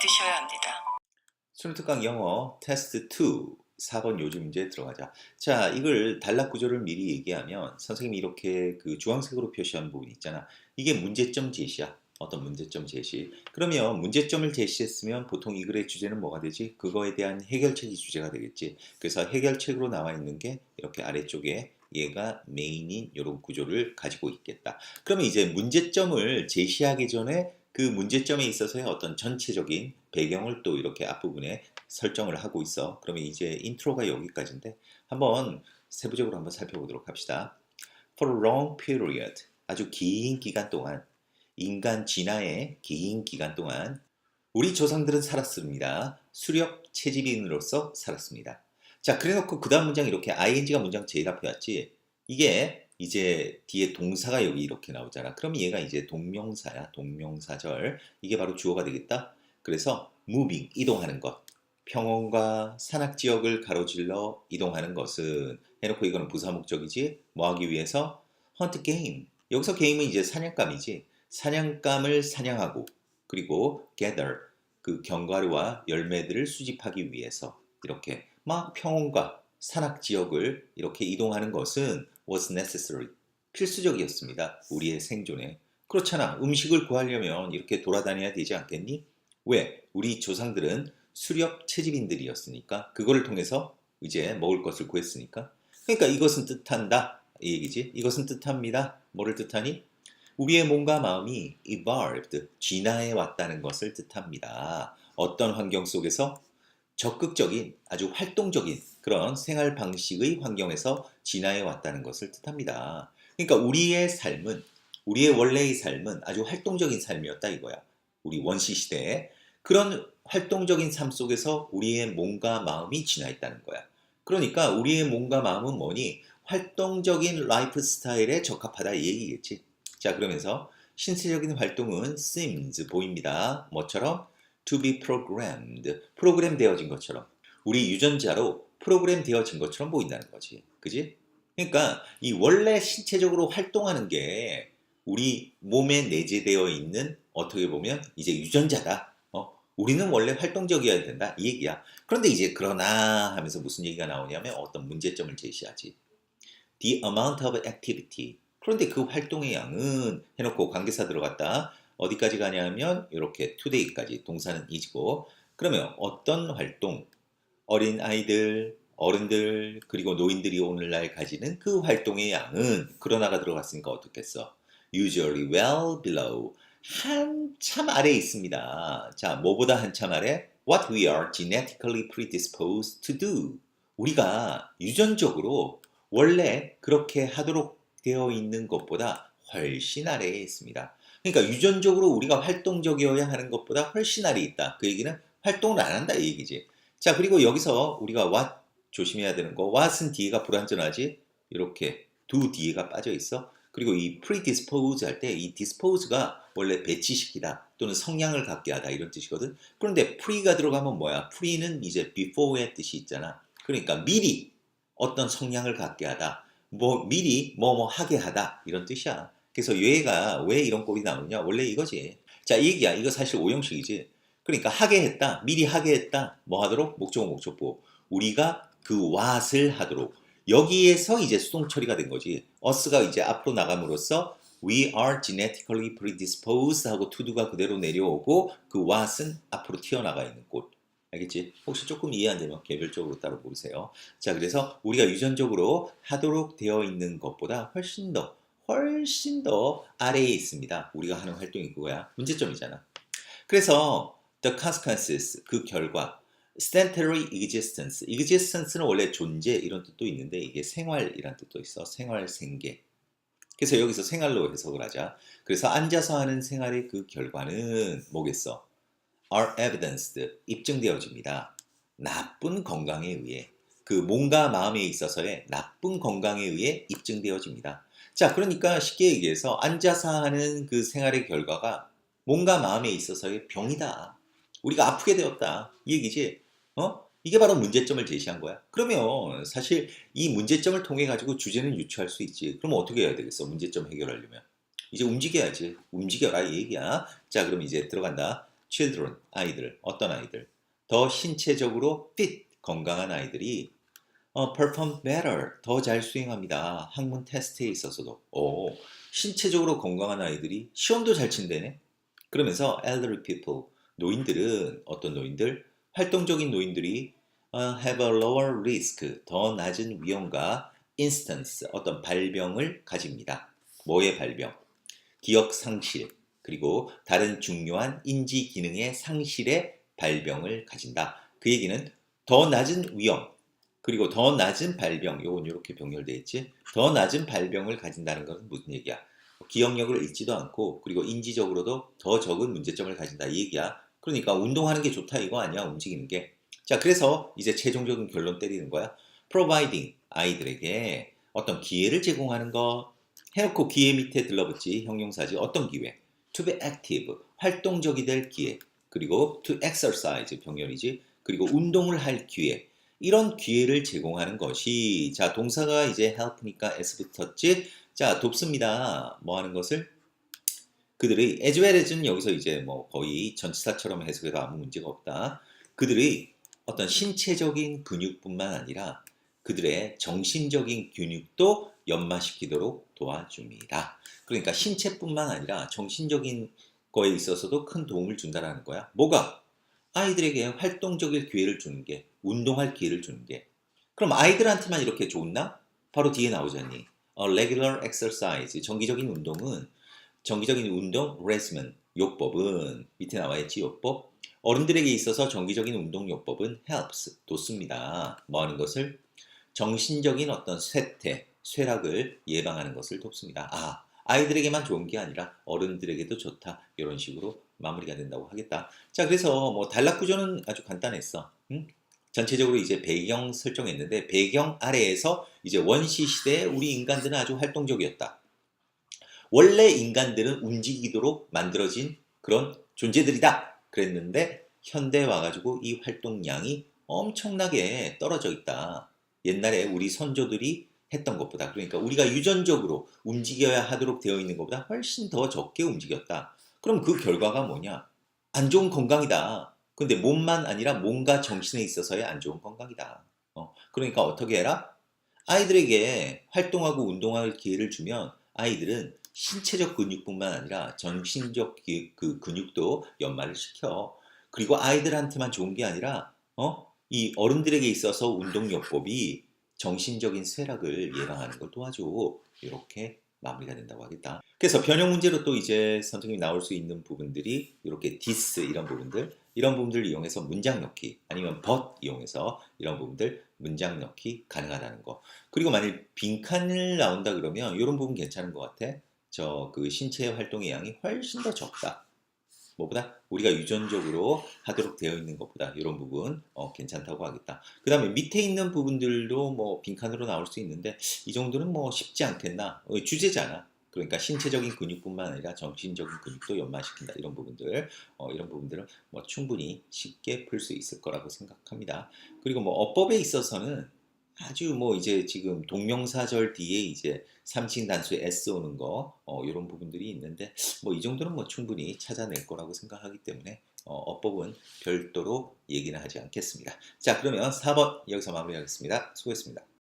믿으셔야 합니다. 수능특강 영어 테스트 2 4번 요즘 문제 들어가자. 자, 이걸 단락 구조를 미리 얘기하면 선생님이 이렇게 그 주황색으로 표시한 부분 있잖아. 이게 문제점 제시야. 어떤 문제점 제시. 그러면 문제점을 제시했으면 보통 이 글의 주제는 뭐가 되지? 그거에 대한 해결책이 주제가 되겠지. 그래서 해결책으로 나와 있는 게 이렇게 아래쪽에 얘가 메인인 이런 구조를 가지고 있겠다. 그러면 이제 문제점을 제시하기 전에 그 문제점에 있어서의 어떤 전체적인 배경을 또 이렇게 앞부분에 설정을 하고 있어. 그러면 이제 인트로가 여기까지인데 한번 세부적으로 한번 살펴보도록 합시다. For a long period, 아주 긴 기간 동안 인간 진화의 긴 기간 동안 우리 조상들은 살았습니다. 수렵 채집인으로서 살았습니다. 자, 그래놓고 그 다음 문장 이렇게 ing가 문장 제일 앞에 왔지. 이게 이제 뒤에 동사가 여기 이렇게 나오잖아. 그럼 얘가 이제 동명사야. 동명사절. 이게 바로 주어가 되겠다. 그래서 moving, 이동하는 것. 평원과 산악 지역을 가로질러 이동하는 것은 해놓고 이거는 부사 목적이지. 뭐 하기 위해서? hunt game. 여기서 게임은 이제 사냥감이지. 사냥감을 사냥하고 그리고 gather 그 견과류와 열매들을 수집하기 위해서 이렇게 막 평원과 산악 지역을 이렇게 이동하는 것은 was necessary 필수적이었습니다. 우리의 생존에 그렇잖아. 음식을 구하려면 이렇게 돌아다녀야 되지 않겠니? 왜? 우리 조상들은 수렵 채집인들이었으니까 그거를 통해서 이제 먹을 것을 구했으니까 그러니까 이것은 뜻한다 이 얘기지. 이것은 뜻합니다. 뭐를 뜻하니? 우리의 몸과 마음이 evolved, 진화해 왔다는 것을 뜻합니다. 어떤 환경 속에서 적극적인, 아주 활동적인 그런 생활 방식의 환경에서 진화해 왔다는 것을 뜻합니다. 그러니까 우리의 삶은, 우리의 원래의 삶은 아주 활동적인 삶이었다 이거야. 우리 원시 시대에. 그런 활동적인 삶 속에서 우리의 몸과 마음이 진화했다는 거야. 그러니까 우리의 몸과 마음은 뭐니? 활동적인 라이프 스타일에 적합하다 이 얘기겠지. 자 그러면서 신체적인 활동은 seems 보입니다. 뭐처럼 to be programmed 프로그램 되어진 것처럼 우리 유전자로 프로그램 되어진 것처럼 보인다는 거지. 그지? 그러니까 이 원래 신체적으로 활동하는 게 우리 몸에 내재되어 있는 어떻게 보면 이제 유전자다. 어? 우리는 원래 활동적이어야 된다. 이 얘기야. 그런데 이제 그러나 하면서 무슨 얘기가 나오냐면 어떤 문제점을 제시하지. The amount of activity 그런데 그 활동의 양은 해놓고 관계사 들어갔다. 어디까지 가냐면 이렇게 today까지 동사는 is고 그러면 어떤 활동 어린 아이들 어른들 그리고 노인들이 오늘날 가지는 그 활동의 양은 그러나가 들어갔으니까 어떻겠어? usually well below 한참 아래에 있습니다. 자, 뭐보다 한참 아래? What we are genetically predisposed to do. 우리가 유전적으로 원래 그렇게 하도록 되어 있는 것보다 훨씬 아래에 있습니다. 그러니까 유전적으로 우리가 활동적이어야 하는 것보다 훨씬 아래에 있다. 그 얘기는 활동을 안 한다 이 얘기지. 자 그리고 여기서 우리가 what 조심해야 되는 거 what은 뒤가 불완전하지. 이렇게 두 뒤가 빠져 있어. 그리고 이 predispose 할 때 이 dispose가 원래 배치시키다 또는 성향을 갖게 하다 이런 뜻이거든. 그런데 pre가 들어가면 뭐야? pre는 이제 before의 뜻이 있잖아. 그러니까 미리 어떤 성향을 갖게 하다. 뭐 미리 뭐 뭐 하게 하다 이런 뜻이야. 그래서 얘가 왜 이런 꼴이 나오냐? 원래 이거지. 자, 이 얘기야. 이거 사실 오형식이지. 그러니까 하게 했다. 미리 하게 했다. 뭐 하도록? 목적어 목적보. 우리가 그 what을 하도록. 여기에서 이제 수동 처리가 된 거지. us가 이제 앞으로 나감으로써 we are genetically predisposed 하고 to do가 그대로 내려오고 그 what은 앞으로 튀어나가 있는 곳. 알겠지? 혹시 조금 이해 안 되면 개별적으로 따로 보세요. 자, 그래서 우리가 유전적으로 하도록 되어 있는 것보다 훨씬 더, 훨씬 더 아래에 있습니다. 우리가 하는 활동이 그거야. 문제점이잖아. 그래서 the consequences, 그 결과, sedentary existence, existence는 원래 존재 이런 뜻도 있는데 이게 생활이란 뜻도 있어. 생활 생계. 그래서 여기서 생활로 해석을 하자. 그래서 앉아서 하는 생활의 그 결과는 뭐겠어? are evidenced, 입증되어집니다. 나쁜 건강에 의해 그 몸과 마음에 있어서의 나쁜 건강에 의해 입증되어집니다. 자, 그러니까 쉽게 얘기해서 앉아서 하는 그 생활의 결과가 몸과 마음에 있어서의 병이다. 우리가 아프게 되었다. 이 얘기지. 어? 이게 바로 문제점을 제시한 거야. 그러면 사실 이 문제점을 통해 가지고 주제는 유추할 수 있지. 그럼 어떻게 해야 되겠어? 문제점 해결하려면. 이제 움직여야지. 움직여라 이 얘기야. 자, 그럼 이제 들어간다. children 아이들 어떤 아이들 더 신체적으로 fit 건강한 아이들이 어, perform better 더 잘 수행합니다. 학문 테스트에 있어서도 오, 신체적으로 건강한 아이들이 시험도 잘 친대네. 그러면서 elderly people 노인들은 어떤 노인들 활동적인 노인들이 어, have a lower risk 더 낮은 위험과 instance 어떤 발병을 가집니다. 뭐의 발병? 기억 상실 그리고 다른 중요한 인지 기능의 상실의 발병을 가진다. 그 얘기는 더 낮은 위험 그리고 더 낮은 발병 요건 이렇게 병렬되어 있지. 더 낮은 발병을 가진다는 것은 무슨 얘기야? 기억력을 잃지도 않고 그리고 인지적으로도 더 적은 문제점을 가진다 이 얘기야. 그러니까 운동하는 게 좋다 이거 아니야 움직이는 게. 자 그래서 이제 최종적인 결론 때리는 거야. providing 아이들에게 어떤 기회를 제공하는 거. 해놓고 기회 밑에 들러붙지 형용사지. 어떤 기회? to be active 활동적이 될 기회. 그리고 to exercise 병렬이지. 그리고 운동을 할 기회. 이런 기회를 제공하는 것이 자 동사가 이제 help니까 s 붙었지? 자 돕습니다. 뭐 하는 것을 그들의 as well as는 여기서 이제 뭐 거의 전치사처럼 해석해도 아무 문제가 없다 그들의 어떤 신체적인 근육뿐만 아니라 그들의 정신적인 근육도 연마시키도록 도와줍니다. 그러니까 신체뿐만 아니라 정신적인 거에 있어서도 큰 도움을 준다라는 거야. 뭐가? 아이들에게 활동적일 기회를 주는 게, 운동할 기회를 주는 게. 그럼 아이들한테만 이렇게 좋나? 바로 뒤에 나오잖니. A regular exercise, 정기적인 운동은 정기적인 운동 regimen, 요법은 밑에 나와 있지 요법. 어른들에게 있어서 정기적인 운동 요법은 helps, 돕습니다. 뭐 하는 것을? 정신적인 어떤 쇠퇴, 쇠락을 예방하는 것을 돕습니다. 아, 아이들에게만 좋은 게 아니라 어른들에게도 좋다. 이런 식으로 마무리가 된다고 하겠다. 자, 그래서 뭐 단락 구조는 아주 간단했어. 응? 전체적으로 이제 배경 설정했는데 배경 아래에서 이제 원시 시대에 우리 인간들은 아주 활동적이었다. 원래 인간들은 움직이도록 만들어진 그런 존재들이다. 그랬는데 현대 와가지고 이 활동량이 엄청나게 떨어져 있다. 옛날에 우리 선조들이 했던 것보다 그러니까 우리가 유전적으로 움직여야 하도록 되어 있는 것보다 훨씬 더 적게 움직였다. 그럼 그 결과가 뭐냐? 안 좋은 건강이다. 근데 몸만 아니라 몸과 정신에 있어서의 안 좋은 건강이다. 어, 그러니까 어떻게 해라? 아이들에게 활동하고 운동할 기회를 주면 아이들은 신체적 근육뿐만 아니라 정신적 기, 그 근육도 연마를 시켜. 그리고 아이들한테만 좋은 게 아니라 어? 이 어른들에게 있어서 운동요법이 정신적인 쇠락을 예방하는 걸 도와줘. 이렇게 마무리가 된다고 하겠다. 그래서 변형 문제로 또 이제 선생님이 나올 수 있는 부분들이 이렇게 디스 이런 부분들, 이런 부분들을 이용해서 문장 넣기 아니면 but 이용해서 이런 부분들 문장 넣기 가능하다는 거. 그리고 만일 빈칸을 나온다 그러면 이런 부분 괜찮은 것 같아. 저 그 신체 활동의 양이 훨씬 더 적다. 뭐보다 우리가 유전적으로 하도록 되어 있는 것보다 이런 부분 어, 괜찮다고 하겠다. 그 다음에 밑에 있는 부분들도 뭐 빈칸으로 나올 수 있는데 이 정도는 뭐 쉽지 않겠나 어, 주제잖아. 그러니까 신체적인 근육뿐만 아니라 정신적인 근육도 연마시킨다 이런 부분들 어, 이런 부분들은 뭐 충분히 쉽게 풀 수 있을 거라고 생각합니다. 그리고 뭐 어법에 있어서는 아주 뭐 이제 지금 동명사절 뒤에 이제 삼칭 단수 s 오는 거 어, 이런 부분들이 있는데 뭐 이 정도는 뭐 충분히 찾아낼 거라고 생각하기 때문에 어, 어법은 별도로 얘기는 하지 않겠습니다. 자 그러면 4번 여기서 마무리하겠습니다. 수고했습니다.